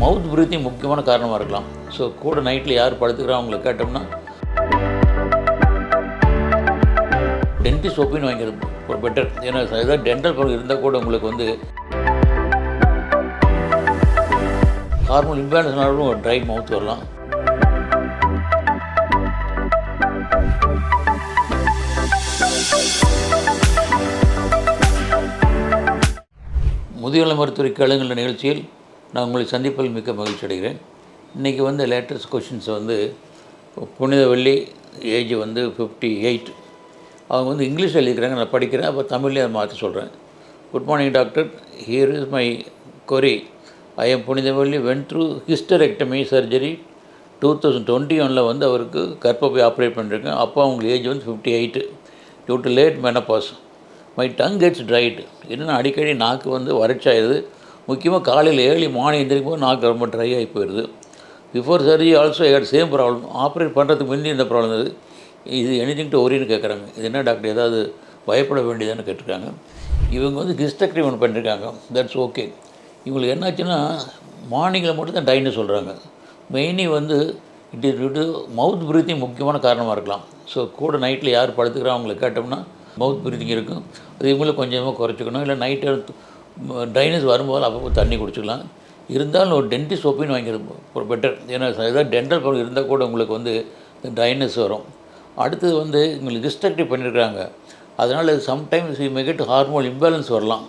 மவுத் breathing முக்கியமான காரணமாக இருக்கலாம். ஸோ கூட நைட்டில் யார் படுத்துக்கிறா அவங்களை கேட்டோம்னா டென்டிஸ்ட் ஒப்பீனியன் வாங்கிறது ஒரு பெட்டர் ஏன்னா ஏதாவது டென்டல் ப்ராப்ளம் இருந்தால் கூட உங்களுக்கு வந்து ஹார்மோன் இம்பேலன்ஸ்னாலும் ஒரு ட்ரை மவுத் வரலாம். முதியோர் மருத்துவரை கேளுங்கள் நிகழ்ச்சியில் நான் உங்களை சந்திப்பில் மிக்க மகிழ்ச்சி அடைகிறேன். இன்றைக்கி வந்து லேட்டஸ்ட் கொஷின்ஸ் வந்து புனித வெள்ளி ஏஜ் வந்து ஃபிஃப்டி எயிட் அவங்க வந்து இங்கிலீஷ் எழுதிக்கிறாங்க நான் படிக்கிறேன் அப்போ தமிழ்லேயே அதை மாற்றி சொல்கிறேன். Good morning doctor here is my query I am Punithavalli went through hysterectomy surgery two thousand twenty ஒனில் வந்து அவருக்கு கர்ப்பப்பை ஆப்ரேட் பண்ணிருக்கேன் அப்போ அவங்களுக்கு ஏஜ் வந்து fifty eight due to late menopause my tongue gets dried என்னென்னா அடிக்கடி நாக்கு வந்து வறட்சாயிருது முக்கியமாக காலையில் ஏர்லி மார்னிங் எந்திரிக்கும் போது நாக்கு ரொம்ப ட்ரை ஆகி போயிடுது. Before surgery also had same problem operate பண்ணுறதுக்கு முந்தி இந்த ப்ராப்ளம் இருந்தது. இது எனிதிங் டு ஒரின்னு கேட்குறாங்க இது என்ன டாக்டர் ஏதாவது பயப்பட வேண்டியதுன்னு கேட்டிருக்காங்க. இவங்க வந்து ஹிஸ்டக்ரி ஒன்று பண்ணியிருக்காங்க தட்ஸ் ஓகே இவங்களுக்கு என்னாச்சுன்னா மார்னிங்கில் மட்டும் தான் டைன்னு சொல்கிறாங்க மெயினி வந்து it is due mouth breathing முக்கியமான காரணமாக இருக்கலாம். ஸோ கூட நைட்டில் யார் படுத்துக்கிறா அவங்கள கேட்டோம்னா மவுத் ப்ரீத்திங் இருக்கும். அது இவங்களும் கொஞ்சமாக குறைச்சிக்கணும். இல்லை நைட்டு ட்ரைனஸ் வரும்போது அப்பப்போ தண்ணி குடிச்சிக்கலாம். இருந்தாலும் ஒரு டென்டிஸ்ட் ஒப்பீனியன் வாங்கிறது பெட்டர் ஏன்னா ஏதாவது டென்டல் ப்ராப்ளம் இருந்தால் கூட உங்களுக்கு வந்து ட்ரைனஸ் வரும். அடுத்தது வந்து உங்களுக்கு ஹிஸ்டக்டிவ் பண்ணியிருக்காங்க அதனால் sometimes you may get hormone imbalance வரலாம்.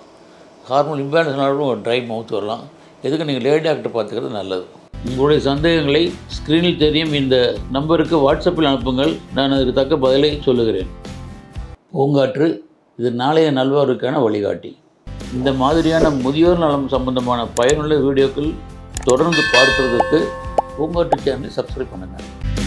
ஹார்மோன் இம்பேலன்ஸ்னாலும் ஒரு ட்ரை மவுத் வரலாம். எதுக்கு நீங்கள் லேடி டாக்டர் பார்த்துக்கிறது நல்லது. உங்களுடைய சந்தேகங்களை ஸ்க்ரீனில் தெரியும். இந்த நம்பருக்கு வாட்ஸ்அப்பில் அனுப்புங்கள். நான் அதுக்கு தக்க பதிலை சொல்லுகிறேன். பூங்காற்று இது நாளைய நல்வாருக்கான வழிகாட்டி. இந்த மாதிரியான முதியோர் நலம் சம்பந்தமான பயனுள்ள வீடியோக்கள் தொடர்ந்து பார்ப்பதற்கு உங்கள் சேனலை சப்ஸ்கிரைப் பண்ணுங்கள்